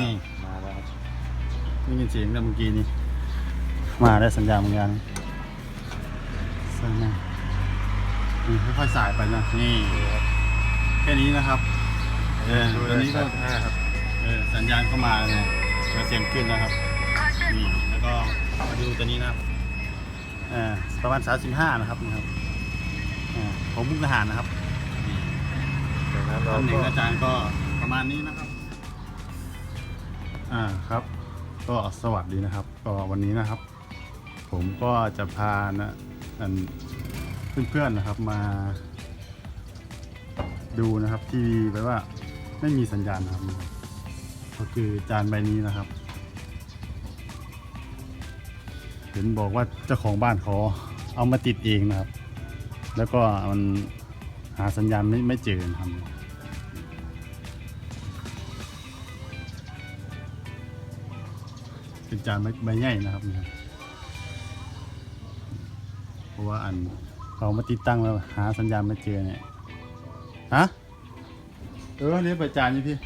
นี่มาแล้วครับได้ยินเสียงแล้วเมื่อกี้นี้ มาได้สัญญาณเหมือนกันสัญญาณนี่ค่อยๆสายไปนะนี่แค่นี้นะครับเออตอนนี้ก็ห้าครับเออสัญญาณเข้ามาเนี่ยกระเสียงขึ้นนะครับนี่แล้วก็มาดูตัวนี้นะครับอ่าประมาณ35นะครับนี่ครับอ่าของมุกทหารนะครับนี่เดี๋ยวนะเราตำแหน่ก็งอาจารย์ก็ประมาณนี้นะครับ อ่าครับ ก็สวัสดีนะครับ ก็วันนี้นะครับ ผมก็จะพานะอันเพื่อนๆนะครับมา ดูนะครับทีวีแปลว่าไม่มีสัญญาณนะครับ ก็คือจานใบนี้นะครับ เห็นบอกว่าเจ้าของบ้านเขาเอามาติดเองนะครับ แล้วก็มันหาสัญญาณไม่ไม่เจอนะครับ จานใบใหญ่นะครับนี่เพราะว่าอันเขามาติดตั้งแล้วหาสัญญาณไม่เจอเนี่ยฮะเออเนี่ยใบจานนี่พี่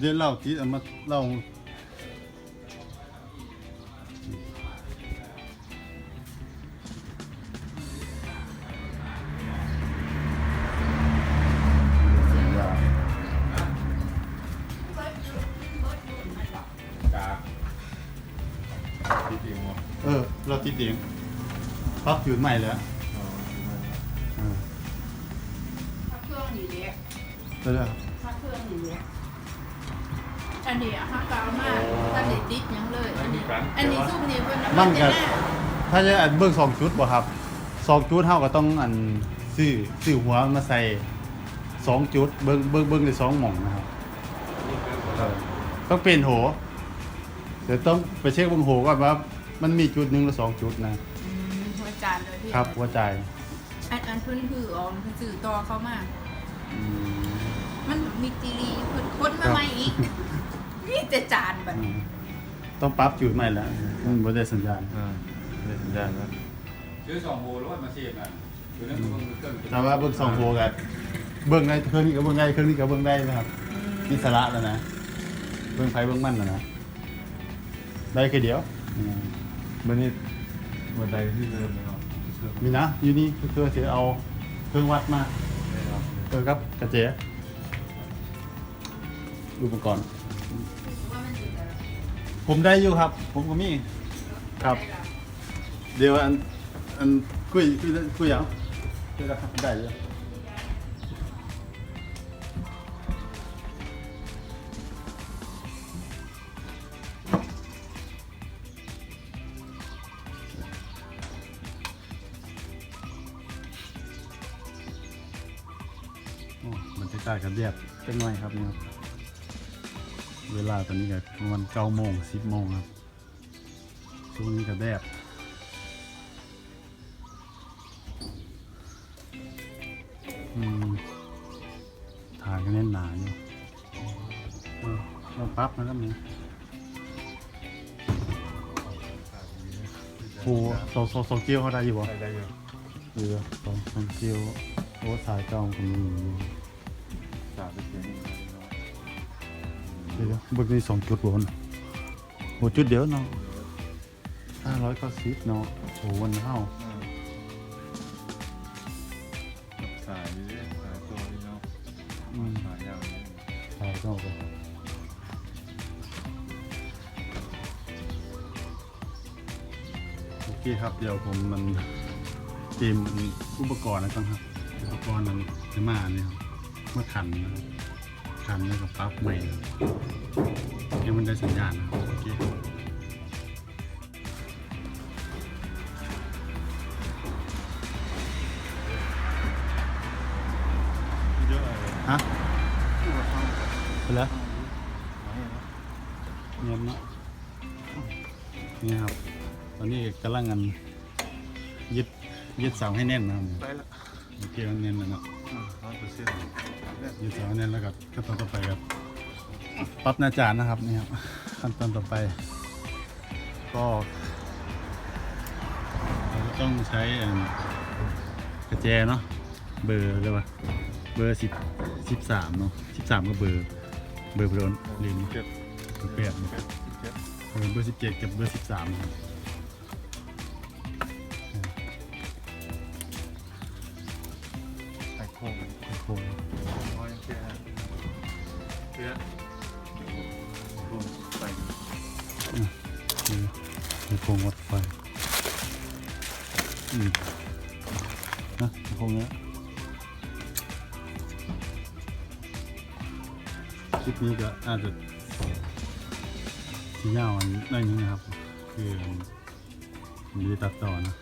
เดี๋ยวเล่าที่เอามาเล่า ปรับจูนใหม่แล้วอ่าพักเครื่องอยู่เด็กได้แล้วครับพักเครื่องอยู่เด็กอันนี้อะฮักกาวมากถ้าเด็ดดิบยังเลย อันนี้ อันนี้ซุ่มนี่เพิ่นเอามันมาก็แต่หน้าถ้าจะอันเบิ่งสองชุดบ่ครับสองชุดเท่าก็ต้องอันซื้อซื้อหัวมาใส่สองจุดเบิ่งเบิ่งเบิ่งในสองหม่องนะครับเออต้องเปลี่ยนโหเดี๋ยวต้องไปเช็คเบิ่งโหก่อนว่ามันมีจุดหนึ่งหรือสองจุดนะอืมหัว จานเลยพี่ครับหัวใจอันอันเพิ่นคือออมเพิ่นสื่อต่อเข้ามา อืมมันมีจีรีเพิ่นค้นมาใหม่อีกนี่แต่จานบัดอืนี้มต้องปรับจุดใหม่แล้วมันบ่ได้สัญญาณอ่าได้สัญญาณแล้วซื้อสองโบรถมาเสียบกันคือนั่นมันเครื่องแต่ว่าเบิ่งสองโหกันเบิ่งในเครื่องนี้กับเบิ่งได้เครื่องนี้กับเบิ่งได้นะครับอืมมีสาระแล้วนะเบิ่งไฟเบิ่งมันแล้วนะได้แค่เดียวอืมมันนี่ บันไดที่เดิมเลยเนาะมีนะอยู่นี่คือเสียเอาเครื่องวัดมาได้ครับเออครับกระเจอุปกรณ์ ว่ามันอยู่แต่ละผมได้อยู่ครับ ผมก็มีครับ เดี๋ยวอันอันคุยคุยคุยเอาได้แล้วครับได้อยู่ อ้บรรยากาศก็เรียบจังหน่อยครับเนี่ยครับเวลาตอนนี้ก็ประมาณเก้าโมงสิบโมงครับช่วงนี้ก็แดดอืมถ่ายกันแน่นหนาอยู่เออเราปรั๊บนะครับนี่โอ้สองสองสองเกียวเขาได้อยู่บ่ได้ได้อยู่เรือสองสองเกียวโอ้สายเก่าผมมีอยู่สามสิบ เดี๋ยวบิกนี่สองจุดบนโอ้จุดเดียวเนาะห้าร้อยก้าสิบเนาะโอ้วันเท่ากับสายนี่ยสายตัวนี่เนาะอืมสายยาวนี่สายเก้าไปโอเคครับเดี๋ยวผมมันเตรียมอุปกรณ์นะครับ อุปกรณ์นั้นจะมาเนี่ยครับ มาขันนะครับขันแล้วก็ปรั๊บใหม่ให้มันได้สัญญาณนะครับโอเคฮะไปแล้วเงียบเนาะนี่ครับ ตอนนี้กำลังกันยึดยึดเสาให้แน่นนะครับได้ละโอเคมันแน่นแล้วเนาะ ร้อยเปอร์เซ็นต์ยืดเสาเนี่ยแล้วก็ขั้นตอนต่อไปครับปรับหน้าจานนะครับนี่ครับขั้นตอนต่อไป ก็เราก็ต้องใช้อันกระแจเนาะเบอร์เลยว่าเบอร์สิบสิบสามเนาะสิบสามก็เบอร์เบอร์โดนลืมเจ็ดเบอร์แปดเจ็ดเจ็ดเออเบอร์สิบเจ็ดกับเบอร์สิบสาม โอ้โหโอ้ยแค่เจ็ดรวมใส่คือไอโครงวัดไฟอืมนะโครงเนี้ยคลิปนี้ก็อาจจะที่ยาวน่อยนึงนะครับ คือมจะตัดต่อนะ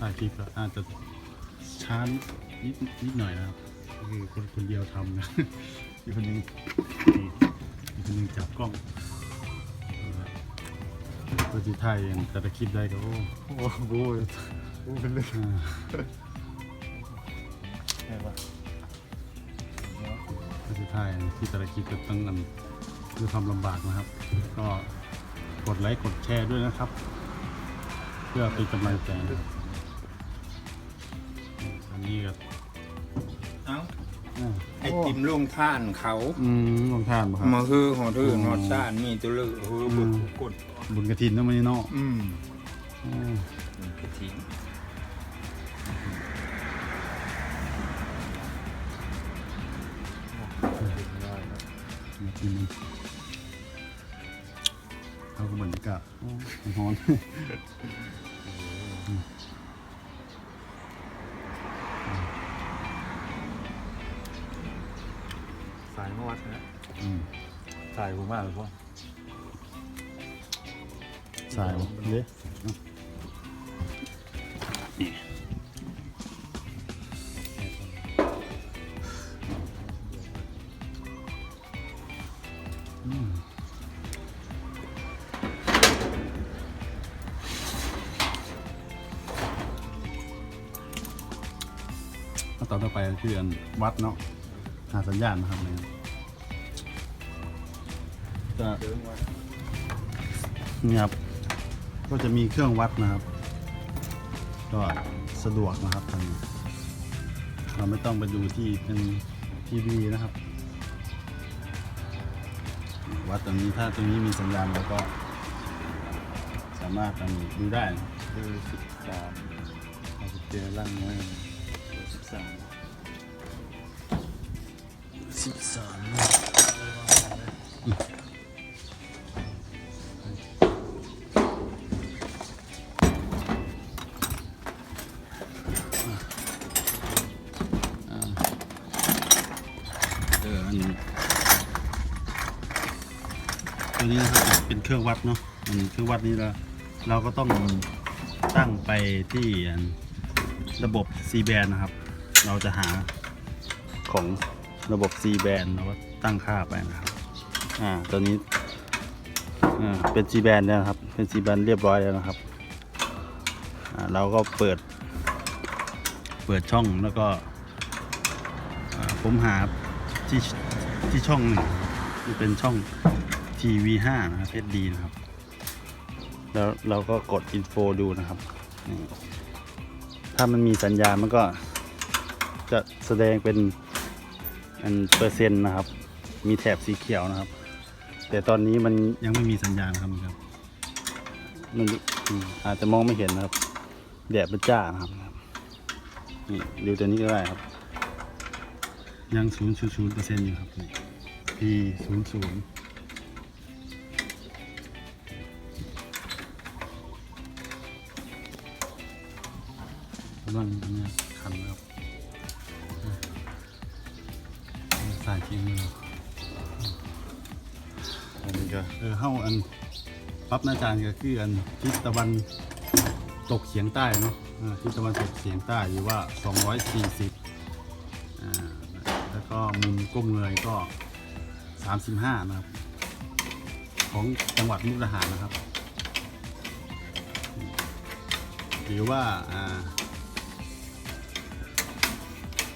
ถ่ายคลิปก็อาจจะช้านิดนิดหน่อยนะครับคือคนคนเดียวทำนะอีกคนหนึงนี่อีกคนหนึงจับกล้องก็จะถ่ายอย่างแต่ละคลิปได้ก็โอ้โอ้โหโอ้เป็นเรื่องอ่าไงวะก็จะถ่ายที่แต่ละคลิปก็ต้องกันด้วยความลำบากนะครับ ก็กดไลค์กดแชร์ด้วยนะครับ เพื่อเป็นกำลังใจ นะครับอันนี้ก็เอ้าอ่าไอติมลงท่านเขาอืมลองทานบ่ครับ มาคือหอทื่ออืมนอดซ่านมีตัวเลือกคือบุกกดบุญกระถินเนาะมันนี่เนาะอืมอืมกระถิ่นได้นะมากินมันเขาก็เหมือนกับร้อน สายมาวัดนะอืมสายกูมากเลยพ่อสายบ่เละอืมขั้นตอนต่อไปก็คืออันวัดเนาะหาสัญญาณนะครับเนี่ย จะเดินมานี่ครับ ก็จะมีเครื่องวัดนะครับ ก็สะดวกนะครับทางนี้เราไม่ต้องไปดูที่เป็นทีวีนะครับ วัดตรงนี้ถ้าตรงนี้มีสัญญาณเราก็ สามารถทำดูได้นะเบอร์สิบสามเอาไปเจอร่างไว้เบอร์สิบสามสิบสาม นี้นะครับเป็นเครื่องวัดเนาะอันเครื่องวัดนี้เราเราก็ต้องตั้งไปที่อันระบบ C band นะครับ เราจะหาของระบบ C band เราก็ตั้งค่าไปนะครับอ่าตัวนี้อ่าเป็น C band แล้วนะครับ เป็น C band เรียบร้อยแล้วนะครับอ่าเราก็เปิด เปิดช่องแล้วก็อ่าผมหาที่ที่ช่องหนึ่งเป็นช่อง TV5 นะครับ SD นะครับ แล้วเราก็กด info ดูนะครับ ถ้ามันมีสัญญาณมันก็จะแสดงเป็นอันเปอร์เซ็นต์นะครับ มีแถบสีเขียวนะครับ แต่ตอนนี้มันยังไม่มีสัญญาณครับครับมันอืมอาจจะมองไม่เห็นนะครับ แดดมันจ้านะครับนี่ดูตัวนี้ก็ได้ครับ ยังศูนย์ศูนย์เปอร์เซ็นต์อยู่ครับนี่ P ศูนย์ศูนย์ำลังอันเนี้ยคันแล้วสายเคียงมืออันนี้ก็เออเข้าอันปั๊บหน้าจานก็คืออันทิศตะวันตกเฉียงใต้เนาะอ่าทิศตะวันตกเฉียงใต้อยู่ว่า 240อ่าแล้วก็มุมก้มเงยก็ 35 นะครับ ของจังหวัดมุกดาหารนะครับ หรือว่าอ่า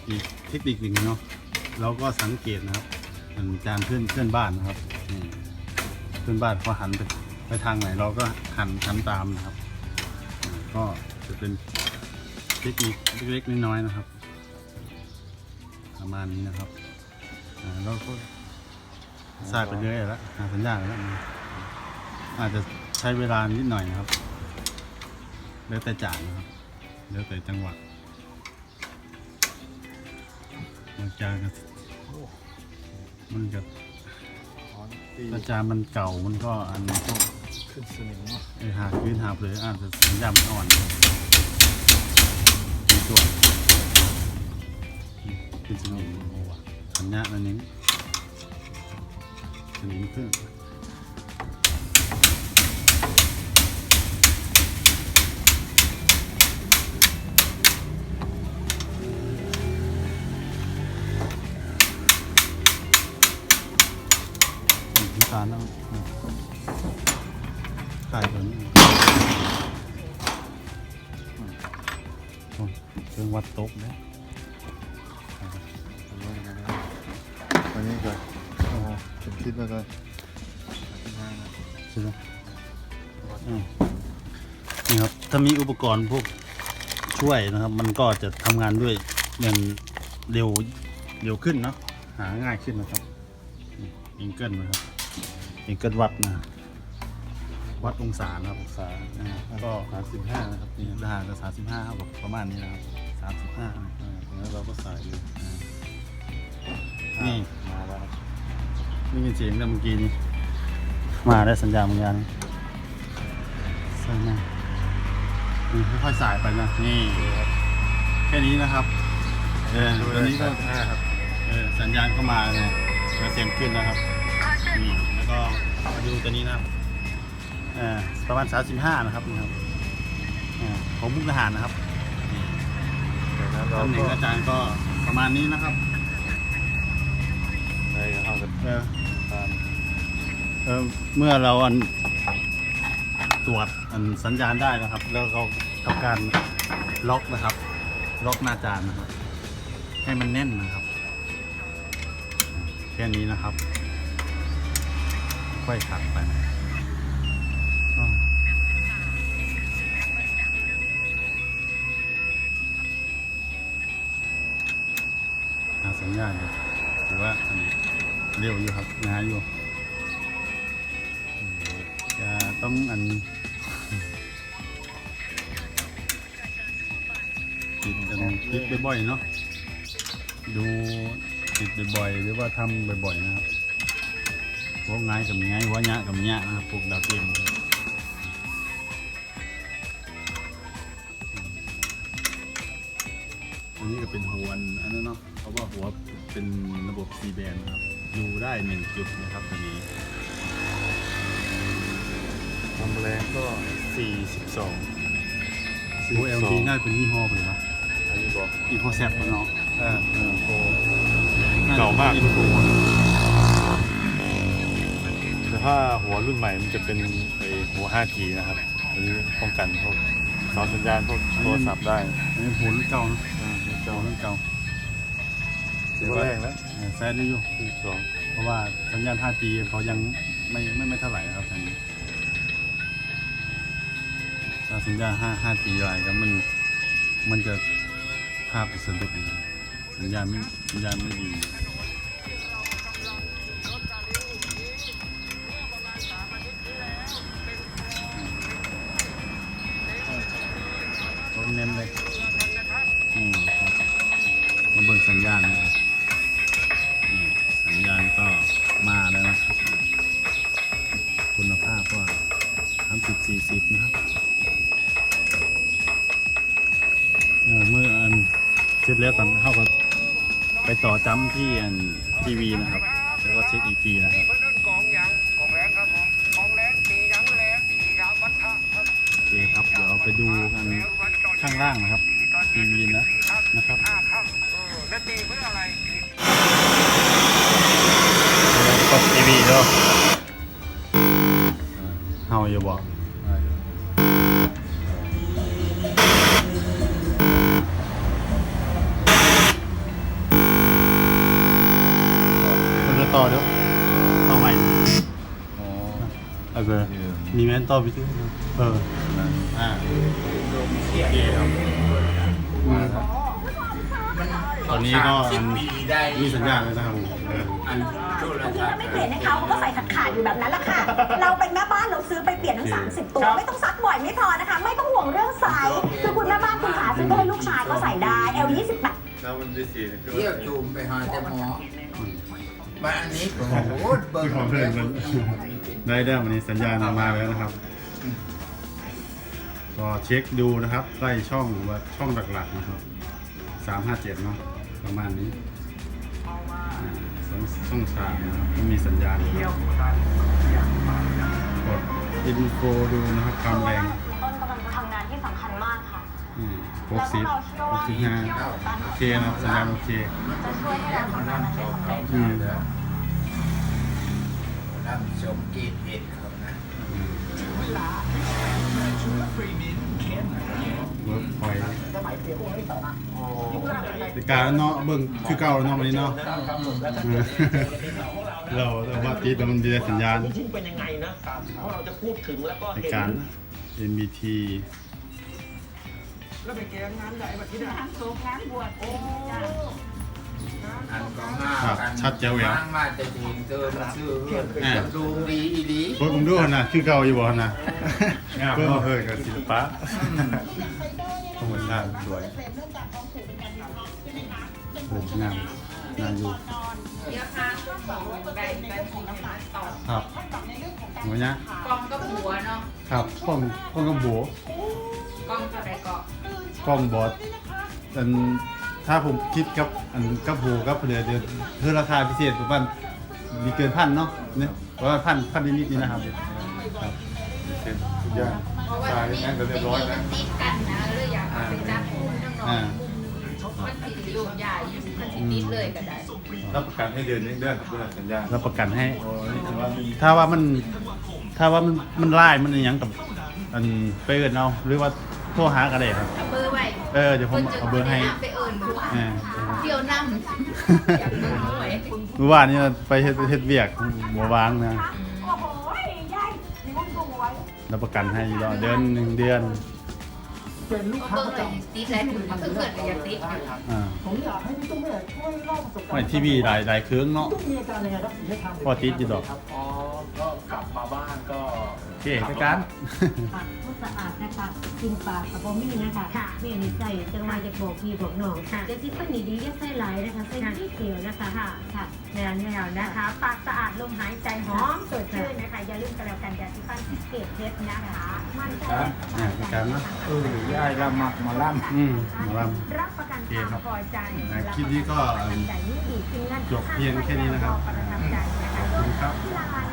อีกเทคนิคหนึ่งเนาะเราก็สังเกตนะครับมือนจานเพื่อนเพื่อนบ้านนะครับนี่เพื่อนบ้านเขาหันไปไปทางไหนเราก็หันหันตามนะครับก็จะเป็นเทคนิคเล็กๆน้อยๆนะครับ ประมาณนี้นะครับอ่าเราก็สายไปเรื่อยแล้วหาสัญญาณแล้วนะอาจจะใช้เวลานิดหน่อยนะครับ แล้วแต่จายนะครับ แล้วแต่จังหวะ บางจานก็มันก็ถอนตีถ้าจานมันเก่ามันก็อันนี้พวกขึ้นสนิมเนาะไอ้หาพื้นหาเลยอาจจะสัญญาณมันอ่อนเป็นตัวเป็นสนิมโอ้ว่ะสัญญาณอันนี้สนิมขึ้นาลแล้วไก่ตัวนี้โอ้ยเครื่องวัดโต๊ะนะทำไว้กันนะวันนี้ก่อนโอ้โหผมคิดมาก่อนห้านะใช่ไหมอืมนี่ครับ ถ้ามีอุปกรณ์พวกช่วยนะครับ มันก็จะทำงานด้วยอย่างเร็วเร็วขึ้นเนาะหาง่ายขึ้นนะครับอิงเกิลนะครับ อิงเกิลวัดนะ วัดองศานะครับองศาอ่าก็สามสิบห้านะครับนี่ทหารก็สามสิบห้าครับประมาณนี้นะครับสามสิบห้าอ่าแล้วเราก็ใส่เลยนี่มาแล้วครับนี่เป็นเสียงแล้วเมื่อกี้นี้มาได้สัญญาณเหมือนกันสัญญาณนี่ค่อยๆสายไปนะนี่แค่นี้นะครับเออดูตัวนี้ก็ห้าครับเออสัญญาณเข้ามาเลยเปอร์เซ็นต์ขึ้นนะครับนี่แล้ว ก็มาดูตัวนี้นะครับเออประมาณ 35 นะครับนี่ครับเออของมุกทหารนะครับเดี๋ยวนั้นเราตำแหน่ก็งอาจารย์ก็ประมาณนี้นะครับใส่เอากันเออตามเออเมื่อเราอันตรวจอันสัญญาณได้นะครับ แล้วเราทำการล็อกนะครับ ล็อกหน้าจานนะครับ ให้มันแน่นนะครับ แค่นี้นะครับ ค่อยขัดไปอ้าวหาสัญญาณอยู่ถือว่าเร็วอยู่ครับง่าอยู่จะต้องอันติดกันติดบ่อยๆเนาะดูติดบ่อยๆหรือว่าทำบ่อยๆนะครับ พวกง่ายกับง่ายหัวหยะกับหยะนะครับพวกดาวเกมครับอันนี้ก็เป็นหัวอันอันนั้นเนาะเพราะว่าหัวเป็นระบบ C band นะครับดูได้หนึ่งจุดนะครับตัวนี้ทำแรงก็สี่สิบสองโอเอลดีน่าจะเป็นยี่ห้อไปเลยวะอันนี้บอกอีโคแซปเนาะอ่าเออโอ้เก่ามากอินโฟแต่ ถ้าหัวรุ่นใหม่มันจะเป็นไอหัว 5G นะครับอันนี้ป้องกันพวกเสาสัญญาณพวกโทรศัพท์ได้อันนี้หัวรุ่นเก่าเนอะอ่านี่เก่าเจ้ารุ่นเก่าถือว่าแรงแล้วเออแซดได้อยู่สี่สองเพราะว่าสัญญาณ 5G เขายังไม่ไม่ไม่เท่าไหร่นะครับทางนี้ถ้าสัญญาณ 5 5G อะไรก็มันมันจะภาพสะดุดอยู่สัญญาณไม่สัญญาณไม่ดี สามสิบสี่สิบนะครับเออเมื่ออันเสร็จแล้วกันเข้ากับไปต่อจำที่อันทีวีนะครับ แล้วก็เช็คอีกทีนะครับเพิ่นกองหยังกองแรงครับผมกองแรงตีหยังแรงตียามวัฒะครับโอเคครับเดี๋ยวเราไปดูกันข้างล่างนะครับทีวีนะนะครับห้าค่ำเออแล้วตีเพื่ออะไรตีกดทีวีเนาะเฮาอย่าบอก มีแมนต่อไปที่เอออ่าเคครับอืมตอนนี้ก็อันปีได้มีสัญญาณแล้วนะครับเอออันทรที่ศัพถ้าไม่เปลี่ยนให้เขาเขาก็ใส่ขาดขาดอยู่แบบนั้นแหละค่ะ เราเป็นแม่บ้านเราซื้อไปเปลี่ยนทั้ง30 ตัว ไม่ต้องซักบ่อยไม่พอนะคะ ไม่ต้องห่วงเรื่องไซส์คือคุณแม่บ้านคุณขาซื้อไปให้ลูกชายก็ใส่ได้ L 28แล้วมันได้สีคือเที่ยวจูมไปหาแต่หมอบ้าอันนี้โอ้โหเบิ่งของเพื่อนมัน ได้ได้วันนี้สัญญาณมาแล้วนะครับ ก็เช็คดูนะครับใกล้ช่องว่าช่องหลักๆนะครับสามห้าเจ็ดเนาะประมาณนี้อ่าช่องช่องสามนะครับก็มีสัญญาณนะครับกดอินโฟดูนะครับความแรงต้นกำลังทำงานที่สำคัญมากค่ะหกสิบหกสิบห้าโอเคนะครับสัญญาณโอเคจะช่วยให้เราทำงานนั้นได้สำเร็จ อืมรับชมกีดเห็ดเขานะเวิร์กพอยต์ในการเนาะเบิ่งคือเก่าแล้วเนาะวันนี้เนาะเออเราเราว่าติดแล้วมันมีแต่สัญญาณจริงๆเป็นยังไงนะครับเพราะเราจะพูดถึงแล้วก็ในเห็นการ MBT แล้วไปแกงงานใหญ่แบบที่ไหนงานศพงานบวชโอ้จ้ะ อันก็ห้าครับกันชัดเจ๋วแหววางมาแต่ทีมเติมซื้อเพื่อนจะดูดีอีดีโค้ดผมดูหั่นนะคือเก่าอยู่บ่หั่นนะเพิ่มเพิ่มกับศิลปะธรรมชาติสวยสวยงามน่าอยู่เดี๋ยวพาก็สองแบ่งกันทีน้ำตาลต่อครับหัวเนี้ยกองก็หัวเนาะครับกล้องกล้องกับบัวกองก็ได้ก็กล้องบอสอัน ถ้าผมคิดกับอันกับหูกับเดือเดือคือราคาพิเศษประมาณมีเกินพันเนาะเนี่ยประมาณพันพันนิดๆนี่นะครับครับเซ็นทุกอย่างเพราะว่าตายนี่แม่งก็เรียบนี่ร้อยมันะนติดกันนะเลยอยากเอาไปจัดมุมน้องๆมุมมันติดโยมใหญ่อยู่มันติดติดเลยก็ได้รับประกันให้เดือนนึงเด้อครับเพื่อสัญญารับประกันให้โอ้นี่ถือว่ามีถ้าว่ามันถ้าว่ามันมันไล่มันอหยังกับอันไปเอินเอาหรือว่าโทรหากันได้ครับเอาเบอร์ไว้เออเดี๋ยวผมเอาเบอร์ให้ไปเอิญดู เออเที่ยวนั่งอยากเบอร์ไว้เมื่อวานนี้ไปเฮ็ดเฮ็ดเวียกบัววางนะโอ้โหยายนี่มันสวยรับประกันให้อยู่รอเดือนหนึ่งเดือนเป็นลูกเอาค้าเบอร์ประไว้จำติดแล้วถึงมันคือเกิดกับอยากติดอยู่อ่าผมอยากให้พี่ตุ้มแม่ช่วยเล่าประสบการณ์ไม่ทีวีหลายหลายเครื่องเนาะ ตุ้มมีอาการยังไงครับถึงได้ทำพอติดอยู่ดอกครับอ๋อ เคไปกันปากก็สะอาดนะคะกินปากกับบ่มีนะคะค่ะแม่นี่ใส่จังหวะจะบอกพี่บอกน้องค่ะจะซิฟันดีๆอย่าใส่หลายนะคะใส่นิดเดียวนะคะค่ะ ค่ะแนวแนวนะคะ ปากสะอาดลมหายใจหอมสดชื่นนะคะ อย่าลืมกันแล้วกันยาซิฟันที่เกตเพชรนะคะ มันใจอ่าไปกันเนาะเออยายละมักมาล่ำ อืมหมอล รับประกันความพอใจนะคลิปนี้ก็รับประกันใจนี่ดีขึ้นเงินจบเพียงแค่นี้นะครับประทับใจนะคะำขอบคุณครับที่ลา